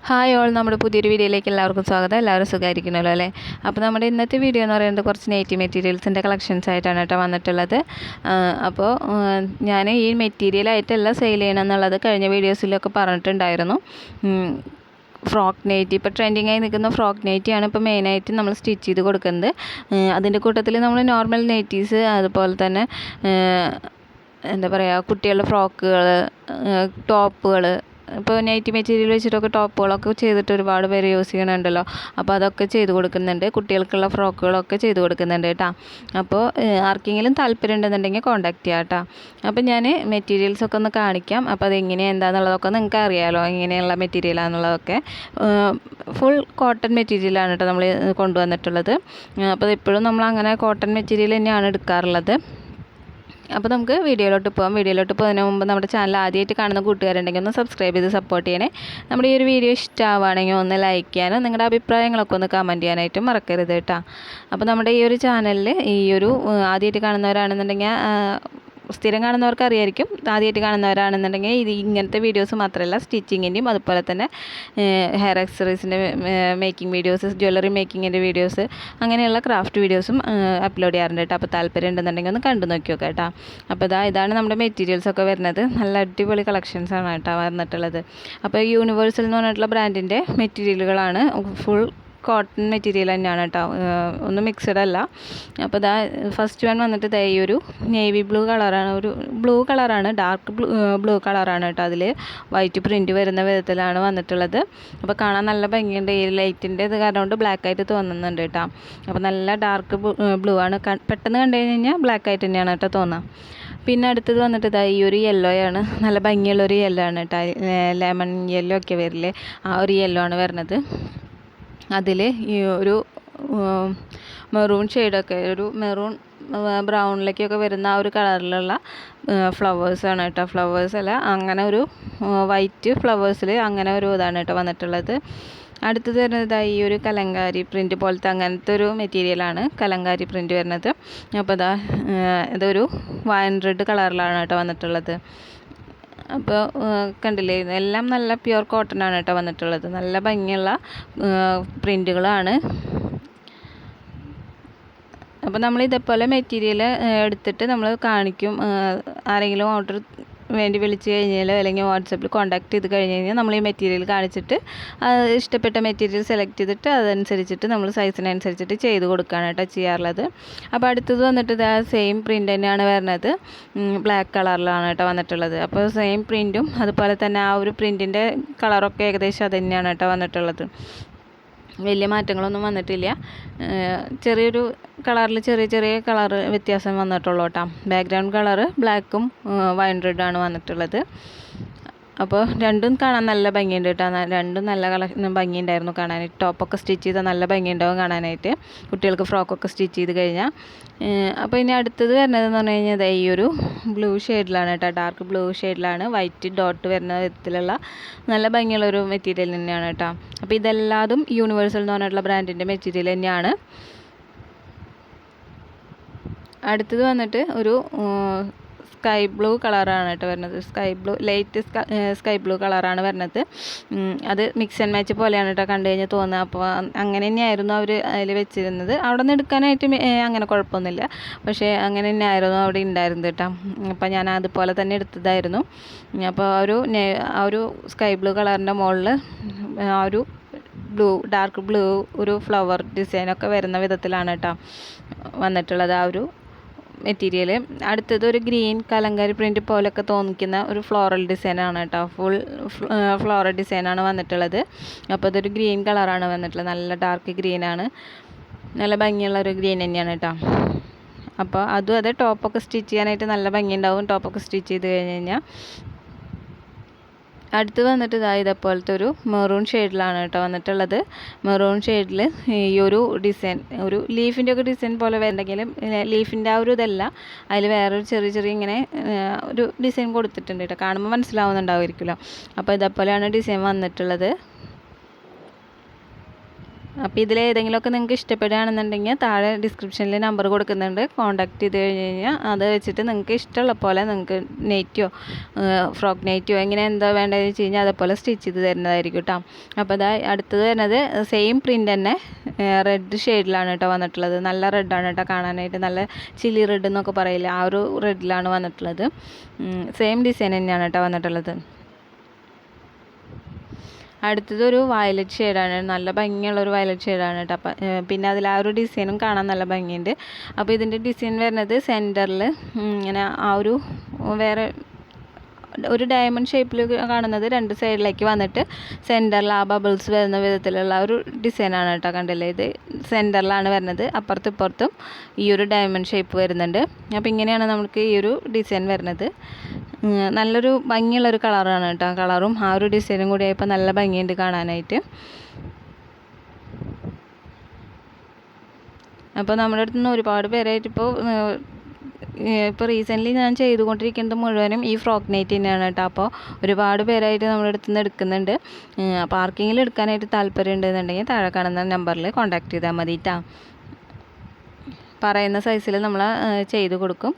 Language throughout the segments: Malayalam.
ഹായ് ഓൾ നമ്മുടെ പുതിയൊരു വീഡിയോയിലേക്ക് എല്ലാവർക്കും സ്വാഗതം. എല്ലാവരും സുഖമായിരിക്കണമല്ലോ അല്ലേ? അപ്പോൾ നമ്മുടെ ഇന്നത്തെ വീഡിയോ എന്ന് പറയുന്നത് കുറച്ച് നെയ്റ്റി മെറ്റീരിയൽസിന്റെ കളക്ഷൻസ് ആയിട്ടാണ് കേട്ടോ വന്നിട്ടുള്ളത്. അപ്പോൾ ഞാൻ ഈ മെറ്റീരിയലായിട്ടല്ല സെയിൽ ചെയ്യണം എന്നുള്ളത് കഴിഞ്ഞ വീഡിയോസിലൊക്കെ പറഞ്ഞിട്ടുണ്ടായിരുന്നു. ഫ്രോക്ക് നൈറ്റി ഇപ്പോൾ ട്രെൻഡിങ് ആയി നിൽക്കുന്ന ഫ്രോക്ക് നൈറ്റിയാണ് ഇപ്പോൾ മെയിനായിട്ട് നമ്മൾ സ്റ്റിച്ച് ചെയ്ത് കൊടുക്കുന്നത്. അതിന്റെ കൂട്ടത്തിൽ നമ്മൾ നോർമൽ നൈറ്റീസ് അതുപോലെ തന്നെ എന്താ പറയുക കുട്ടികളുടെ ഫ്രോക്കുകൾ ടോപ്പുകൾ ഇപ്പോൾ നൈറ്റി മെറ്റീരിയൽ വെച്ചിട്ടൊക്കെ ടോപ്പുകളൊക്കെ ചെയ്തിട്ട് ഒരുപാട് പേര് യൂസ് ചെയ്യണുണ്ടല്ലോ അപ്പോൾ അതൊക്കെ ചെയ്ത് കൊടുക്കുന്നുണ്ട്. കുട്ടികൾക്കുള്ള ഫ്രോക്കുകളൊക്കെ ചെയ്ത് കൊടുക്കുന്നുണ്ട് കേട്ടോ. അപ്പോൾ ആർക്കെങ്കിലും താല്പര്യം ഉണ്ടെന്നുണ്ടെങ്കിൽ കോൺടാക്ട് ചെയ്യാം കേട്ടോ. അപ്പോൾ ഞാൻ മെറ്റീരിയൽസൊക്കെ ഒന്ന് കാണിക്കാം. അപ്പോൾ അതെങ്ങനെയാണ് എന്താണെന്നുള്ളതൊക്കെ നിങ്ങൾക്ക് അറിയാമല്ലോ എങ്ങനെയുള്ള മെറ്റീരിയലാണെന്നുള്ളതൊക്കെ ഫുൾ കോട്ടൺ മെറ്റീരിയലാണ് കേട്ടോ നമ്മൾ കൊണ്ടുവന്നിട്ടുള്ളത്. അപ്പോൾ ഇപ്പോഴും നമ്മൾ അങ്ങനെ കോട്ടൺ മെറ്റീരിയൽ തന്നെയാണ് എടുക്കാറുള്ളത്. അപ്പോൾ നമുക്ക് വീഡിയോയിലോട്ട് പോകാം വീഡിയോയിലോട്ട് പോകുന്നതിന് മുമ്പ് നമ്മുടെ ചാനൽ ആദ്യമായിട്ട് കാണുന്ന കൂട്ടുകാരുണ്ടെങ്കിൽ ഒന്ന് സബ്സ്ക്രൈബ് ചെയ്ത് സപ്പോർട്ട് ചെയ്യണേ. നമ്മുടെ ഈ ഒരു വീഡിയോ ഇഷ്ടമാവുകയാണെങ്കിൽ ഒന്ന് ലൈക്ക് ചെയ്യാനും നിങ്ങളുടെ അഭിപ്രായങ്ങളൊക്കെ ഒന്ന് കമന്റ് ചെയ്യാനായിട്ടും മറക്കരുത് കേട്ടോ. അപ്പോൾ നമ്മുടെ ഈ ഒരു ചാനലിൽ ഈ ഒരു ആദ്യമായിട്ട് കാണുന്നവരാണെന്നുണ്ടെങ്കിൽ സ്ഥിരം കാണുന്നവർക്ക് അറിയായിരിക്കും ആദ്യമായിട്ട് കാണുന്നവരാണെന്നുണ്ടെങ്കിൽ ഇത് ഇങ്ങനത്തെ വീഡിയോസ് മാത്രമല്ല സ്റ്റിച്ചിങ്ങിന്റെയും അതുപോലെ തന്നെ ഹെയർ ആക്സറീസിന്റെ മേക്കിംഗ് വീഡിയോസ് ജ്വല്ലറി മേക്കിങ്ങിന്റെ വീഡിയോസ് അങ്ങനെയുള്ള ക്രാഫ്റ്റ് വീഡിയോസും അപ്ലോഡ് ചെയ്യാറുണ്ട് കേട്ടോ. അപ്പോൾ താല്പര്യം ഉണ്ടെന്നുണ്ടെങ്കിൽ ഒന്ന് കണ്ടു നോക്കിയോ നോക്കാം കേട്ടോ. അപ്പോൾ ഇതാ ഇതാണ് നമ്മുടെ മെറ്റീരിയൽസ് ഒക്കെ വരുന്നത്. നല്ല അടിപൊളി കളക്ഷൻസ് ആണ് കേട്ടോ വന്നിട്ടുള്ളത്. അപ്പോൾ യൂണിവേഴ്സൽ എന്ന് പറഞ്ഞിട്ടുള്ള ബ്രാൻഡിന്റെ മെറ്റീരിയലുകളാണ് ഫുൾ കോട്ടൺ മെറ്റീരിയൽ തന്നെയാണ് കേട്ടോ. ഒന്നും മിക്സഡ് അല്ല. അപ്പോൾ ഇതാ ഫസ്റ്റ് വൺ വന്നിട്ട് ദേ ഈ ഒരു നേവി ബ്ലൂ കളറാണ് ഒരു ബ്ലൂ കളറാണ് ഡാർക്ക് ബ്ലൂ ബ്ലൂ കളറാണ് കേട്ടോ അതിൽ വൈറ്റ് പ്രിന്റ് വരുന്ന വിധത്തിലാണ് വന്നിട്ടുള്ളത്. അപ്പോൾ കാണാൻ നല്ല ഭംഗിയുണ്ട്. ഈ ലൈറ്റിന്റെ ഇത് കാരണം കൊണ്ട് ബ്ലാക്ക് ആയിട്ട് തോന്നുന്നുണ്ട് കേട്ടോ. അപ്പോൾ നല്ല ഡാർക്ക് ബ്ലൂ ആണ്. പെട്ടെന്ന് കണ്ടു കഴിഞ്ഞാൽ ബ്ലാക്ക് ആയിട്ട് തന്നെയാണ് കേട്ടോ തോന്നുക പിന്നെ അടുത്തത് വന്നിട്ട് ഇതാ ഈ ഒരു യെല്ലോ ആണ്. നല്ല ഭംഗിയുള്ള ഒരു യെല്ലോ ആണ് കേട്ടോ. ലെമൺ യെല്ലോ ഒക്കെ വരില്ലേ? ആ ഒരു യെല്ലോ ആണ് വരുന്നത്. അതിൽ ഈ ഒരു മെറൂൺ ഷെയ്ഡൊക്കെ ഒരു മെറൂൺ ബ്രൗണിലേക്കൊക്കെ വരുന്ന ആ ഒരു കളറിലുള്ള ഫ്ലവേഴ്സാണ് കേട്ടോ. ഫ്ലവേഴ്സ് അല്ല അങ്ങനെ ഒരു വൈറ്റ് ഫ്ലവേഴ്സിൽ അങ്ങനെ ഒരു ഇതാണ് കേട്ടോ വന്നിട്ടുള്ളത്. അടുത്തത് വരുന്നത് ഈ ഒരു കലങ്കാരി പ്രിന്റ് പോലത്തെ അങ്ങനത്തെ ഒരു മെറ്റീരിയലാണ് കലങ്കാരി പ്രിന്റ് വരുന്നത്. അപ്പോൾ ഇതാ ഇതൊരു വൈൻ റെഡ് കളറിലാണ് കേട്ടോ വന്നിട്ടുള്ളത്. അപ്പോൾ കണ്ടില്ലേ എല്ലാം നല്ല പ്യുർ കോട്ടൺ ആണ് കേട്ടോ വന്നിട്ടുള്ളത്. നല്ല ഭംഗിയുള്ള പ്രിന്റുകളാണ് അപ്പോൾ നമ്മൾ ഇതേപോലെ മെറ്റീരിയൽ എടുത്തിട്ട് നമ്മൾ കാണിക്കും ആരെങ്കിലും ഓർഡർ വേണ്ടി വിളിച്ചു കഴിഞ്ഞാൽ അല്ലെങ്കിൽ വാട്സപ്പിൽ കോൺടാക്ട് ചെയ്ത് കഴിഞ്ഞ് കഴിഞ്ഞാൽ നമ്മൾ ഈ മെറ്റീരിയൽ കാണിച്ചിട്ട് ഇഷ്ടപ്പെട്ട മെറ്റീരിയൽ സെലക്ട് ചെയ്തിട്ട് അതനുസരിച്ചിട്ട് നമ്മൾ സൈസിനനുസരിച്ചിട്ട് ചെയ്ത് കൊടുക്കുകയാണ് കേട്ടോ ചെയ്യാറുള്ളത്. അപ്പോൾ അടുത്തത് വന്നിട്ട് ഇത് സെയിം പ്രിന്റ് തന്നെയാണ് വരുന്നത് ബ്ലാക്ക് കളറിലാണ് കേട്ടോ വന്നിട്ടുള്ളത്. അപ്പോൾ സെയിം പ്രിന്റും അതുപോലെ തന്നെ ആ ഒരു പ്രിന്റിന്റെ കളറൊക്കെ ഏകദേശം അത് തന്നെയാണ് കേട്ടോ വന്നിട്ടുള്ളത്. വലിയ മാറ്റങ്ങളൊന്നും വന്നിട്ടില്ല. ചെറിയൊരു കളറിൽ ചെറിയ ചെറിയ കളർ വ്യത്യാസം വന്നിട്ടുള്ളൂ കേട്ടോ. ബാക്ക്ഗ്രൗണ്ട് കളറ് ബ്ലാക്കും വൈൻ റെഡാണ് വന്നിട്ടുള്ളത്. അപ്പോൾ രണ്ടും കാണാൻ നല്ല ഭംഗിയുണ്ട് കേട്ടോ. രണ്ടും നല്ല കള ഭംഗിയുണ്ടായിരുന്നു കാണാനായിട്ട്. ടോപ്പൊക്കെ സ്റ്റിച്ച് ചെയ്താൽ നല്ല ഭംഗിയുണ്ടാവും കാണാനായിട്ട്. കുട്ടികൾക്ക് ഫ്രോക്കൊക്കെ സ്റ്റിച്ച് ചെയ്ത് കഴിഞ്ഞാൽ അപ്പോൾ ഇനി അടുത്തത് വരുന്നതെന്ന് പറഞ്ഞു കഴിഞ്ഞാൽ ഈ ഒരു ബ്ലൂ ഷെയ്ഡിലാണ് കേട്ടോ. ഡാർക്ക് ബ്ലൂ ഷെയ്ഡിലാണ്. വൈറ്റ് ഡോട്ട് വരുന്ന വിധത്തിലുള്ള നല്ല ഭംഗിയുള്ള ഒരു മെറ്റീരിയൽ തന്നെയാണ് കേട്ടോ. അപ്പോൾ ഇതെല്ലാതും യൂണിവേഴ്സൽ എന്ന് പറഞ്ഞിട്ടുള്ള ബ്രാൻഡിന്റെ മെറ്റീരിയൽ തന്നെയാണ്. അടുത്തത് വന്നിട്ട് ഒരു സ്കൈ ബ്ലൂ കളറാണ് കേട്ടോ വരുന്നത്. Sky blue light sky blue കളറാണ് വരുന്നത്. അത് മിക്സ് ആൻഡ് മാച്ച് പോലെയാണ് കേട്ടോ കണ്ടു കഴിഞ്ഞാൽ തോന്നുക അപ്പോൾ അങ്ങനെ തന്നെയായിരുന്നു അവർ അതിൽ വെച്ചിരുന്നത്. അവിടെ നിന്ന് എടുക്കാനായിട്ട് അങ്ങനെ കുഴപ്പമൊന്നുമില്ല. പക്ഷേ അങ്ങനെ തന്നെയായിരുന്നു അവിടെ ഉണ്ടായിരുന്നത് കേട്ടോ. അപ്പോൾ ഞാൻ അതുപോലെ തന്നെ എടുത്തതായിരുന്നു. അപ്പോൾ ഒരു ആ ഒരു സ്കൈ ബ്ലൂ കളറിന്റെ മുകളിൽ ആ ഒരു ബ്ലൂ ഡാർക്ക് ബ്ലൂ ഒരു ഫ്ലവർ ഡിസൈനൊക്കെ വരുന്ന വിധത്തിലാണ് കേട്ടോ വന്നിട്ടുള്ളത് ആ ഒരു മെറ്റീരിയൽ അടുത്തത് ഒരു ഗ്രീൻ കലങ്കാരി പ്രിന്റ് പോലൊക്കെ തോന്നിക്കുന്ന ഒരു ഫ്ലോറൽ ഡിസൈനാണ് കേട്ടോ. ഫുൾ ഫ്ലോറൽ ഡിസൈനാണ് വന്നിട്ടുള്ളത്. അപ്പോൾ ഇതൊരു ഗ്രീൻ കളറാണ് വന്നിട്ടുള്ളത്. നല്ല ഡാർക്ക് ഗ്രീൻ ആണ്. നല്ല ഭംഗിയുള്ള ഒരു ഗ്രീൻ തന്നെയാണ് കേട്ടോ. അപ്പോൾ അതും അതെ ടോപ്പൊക്കെ സ്റ്റിച്ച് ചെയ്യാനായിട്ട് നല്ല ഭംഗി ഉണ്ടാവും ടോപ്പൊക്കെ സ്റ്റിച്ച് ചെയ്ത് കഴിഞ്ഞ് കഴിഞ്ഞാൽ അടുത്ത് വന്നിട്ട് ഇതാ ഇതേപോലത്തെ ഒരു മെറൂൺ ഷെയ്ഡിലാണ് കേട്ടോ വന്നിട്ടുള്ളത്. മെറൂൺ ഷെയ്ഡിൽ ഈ ഒരു ഡിസൈൻ ഒരു ലീഫിന്റെ ഒക്കെ ഡിസൈൻ പോലെ വേണ്ടെങ്കിലും ലീഫിന്റെ ആ ഒരു ഇതല്ല. അതിൽ വേറൊരു ചെറിയ ചെറിയ ഇങ്ങനെ ഒരു ഡിസൈൻ കൊടുത്തിട്ടുണ്ട് കേട്ടോ. കാണുമ്പോൾ മനസ്സിലാവുന്നുണ്ടാവുമായിരിക്കുമല്ലോ. അപ്പോൾ ഇതേപോലെയാണ് ഡിസൈൻ വന്നിട്ടുള്ളത്. അപ്പോൾ ഇതിലേതെങ്കിലുമൊക്കെ നിങ്ങൾക്ക് ഇഷ്ടപ്പെടുകയാണെന്നുണ്ടെങ്കിൽ താഴെ ഡിസ്ക്രിപ്ഷനിൽ നമ്പർ കൊടുക്കുന്നുണ്ട്. കോൺടാക്ട് ചെയ്ത് കഴിഞ്ഞ് കഴിഞ്ഞാൽ അത് വെച്ചിട്ട് നിങ്ങൾക്ക് ഇഷ്ടമുള്ള പോലെ നിങ്ങൾക്ക് നെറ്റോ ഫ്രോക്ക് നെറ്റോ എങ്ങനെ എന്താ വേണ്ടതെന്ന് വെച്ച് കഴിഞ്ഞാൽ അതേപോലെ സ്റ്റിച്ച് ചെയ്ത് തരുന്നതായിരിക്കും കേട്ടോ അപ്പോൾ അതാ അടുത്തത് വരുന്നത് സെയിം പ്രിന്റ് തന്നെ റെഡ് ഷെയ്ഡിലാണ് കേട്ടോ വന്നിട്ടുള്ളത്. നല്ല റെഡാണ് കേട്ടോ കാണാനായിട്ട്. നല്ല ചില്ലി റെഡ് എന്നൊക്കെ പറയില്ല ആ ഒരു റെഡിലാണ് വന്നിട്ടുള്ളത്. സെയിം ഡിസൈൻ തന്നെയാണ് കേട്ടോ വന്നിട്ടുള്ളത്. അടുത്തത് ഒരു വയലറ്റ് ഷെയ്ഡാണ് നല്ല ഭംഗിയുള്ള ഒരു വയലറ്റ് ഷെയ്ഡാണ് കേട്ടോ അപ്പം പിന്നെ അതിൽ ആ ഒരു ഡിസൈനും കാണാൻ നല്ല ഭംഗിയുണ്ട്. അപ്പോൾ ഇതിന്റെ ഡിസൈൻ വരുന്നത് സെന്ററിൽ ഇങ്ങനെ ആ ഒരു വേറെ ഒരു ഡയമണ്ട് ഷേപ്പിൽ കാണുന്നത് രണ്ട് സൈഡിലേക്ക് വന്നിട്ട് സെന്ററിൽ ആ ബബിൾസ് വരുന്ന വിധത്തിലുള്ള ഒരു ഡിസൈനാണ് കേട്ടോ കണ്ടില്ലേ? ഇത് സെന്ററിലാണ് വരുന്നത്. അപ്പുറത്തും ഇപ്പുറത്തും ഈ ഒരു ഡയമണ്ട് ഷേപ്പ് വരുന്നുണ്ട്. അപ്പോൾ ഇങ്ങനെയാണ് നമുക്ക് ഈ ഒരു ഡിസൈൻ വരുന്നത്. നല്ലൊരു ഭംഗിയുള്ളൊരു കളറാണ് കേട്ടോ. കളറും ആ ഒരു ഡിസൈനും കൂടി ആയപ്പോൾ നല്ല ഭംഗിയുണ്ട് കാണാനായിട്ട്. അപ്പോൾ നമ്മുടെ അടുത്ത് നിന്ന് ഒരുപാട് പേരായിട്ട് ഇപ്പോൾ ഇപ്പോൾ റീസെന്റ്ലി ഞാൻ ചെയ്തുകൊണ്ടിരിക്കുന്നത് മുഴുവനും ഈ ഫ്രോക്ക് നൈറ്റ് തന്നെയാണ് കേട്ടോ. അപ്പോൾ ഒരുപാട് പേരായിട്ട് നമ്മുടെ അടുത്ത് നിന്ന് എടുക്കുന്നുണ്ട്. അപ്പോൾ ആർക്കെങ്കിലും എടുക്കാനായിട്ട് താല്പര്യം ഉണ്ടെന്നുണ്ടെങ്കിൽ താഴെ കാണുന്ന നമ്പറിൽ കോൺടാക്ട് ചെയ്താൽ മതി കേട്ടോ പറയുന്ന സൈസിൽ നമ്മൾ ചെയ്ത് കൊടുക്കും.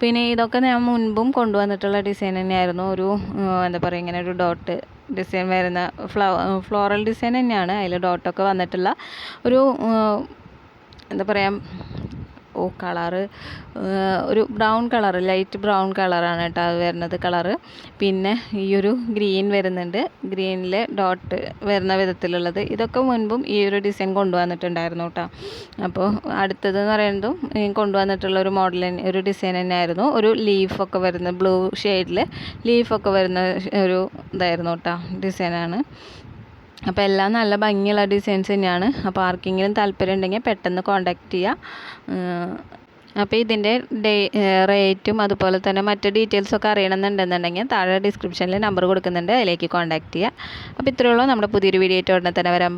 പിന്നെ ഇതൊക്കെ ഞാൻ മുൻപും കൊണ്ടുവന്നിട്ടുള്ള ഡിസൈൻ തന്നെയായിരുന്നു. ഒരു എന്താ പറയുക ഇങ്ങനെ ഒരു ഡോട്ട് ഡിസൈൻ വരുന്ന ഫ്ലവ ഫ്ലോറൽ ഡിസൈൻ തന്നെയാണ്. അതിൽ ഡോട്ടൊക്കെ വന്നിട്ടുള്ള ഒരു എന്താ പറയുക ഓ കളറ് ഒരു ബ്രൗൺ കളർ ലൈറ്റ് ബ്രൗൺ കളറാണ് കേട്ടോ അത് വരുന്നത് കളറ് പിന്നെ ഈ ഒരു ഗ്രീൻ വരുന്നുണ്ട്. ഗ്രീനിലെ ഡോട്ട് വരുന്ന വിധത്തിലുള്ളത്. ഇതൊക്കെ മുൻപും ഈ ഒരു ഡിസൈൻ കൊണ്ടുവന്നിട്ടുണ്ടായിരുന്നു കേട്ടോ. അപ്പോൾ അടുത്തത് എന്ന് പറയുന്നതും കൊണ്ടുവന്നിട്ടുള്ള ഒരു മോഡൽ ഒരു ഡിസൈൻ തന്നെയായിരുന്നു. ഒരു ലീഫൊക്കെ വരുന്ന ബ്ലൂ ഷെയ്ഡിൽ ലീഫൊക്കെ വരുന്ന ഒരു ഇതായിരുന്നു കേട്ടോ ഡിസൈനാണ് അപ്പോൾ എല്ലാം നല്ല ഭംഗിയുള്ള ഡിസൈൻസ് തന്നെയാണ്. അപ്പോൾ ആർക്കെങ്കിലും താല്പര്യം ഉണ്ടെങ്കിൽ പെട്ടെന്ന് കോൺടാക്റ്റ് ചെയ്യുക അപ്പോൾ ഇതിന്റെ ഡേ റേറ്റും അതുപോലെ തന്നെ മറ്റ് ഡീറ്റെയിൽസൊക്കെ അറിയണമെന്നുണ്ടെന്നുണ്ടെങ്കിൽ താഴെ ഡിസ്ക്രിപ്ഷനിൽ നമ്പർ കൊടുക്കുന്നുണ്ട്. അതിലേക്ക് കോൺടാക്റ്റ് ചെയ്യുക അപ്പോൾ ഇത്രയുള്ളൂ നമ്മുടെ പുതിയൊരു വീഡിയോ ആയിട്ട് ഉടനെ തന്നെ വരാൻ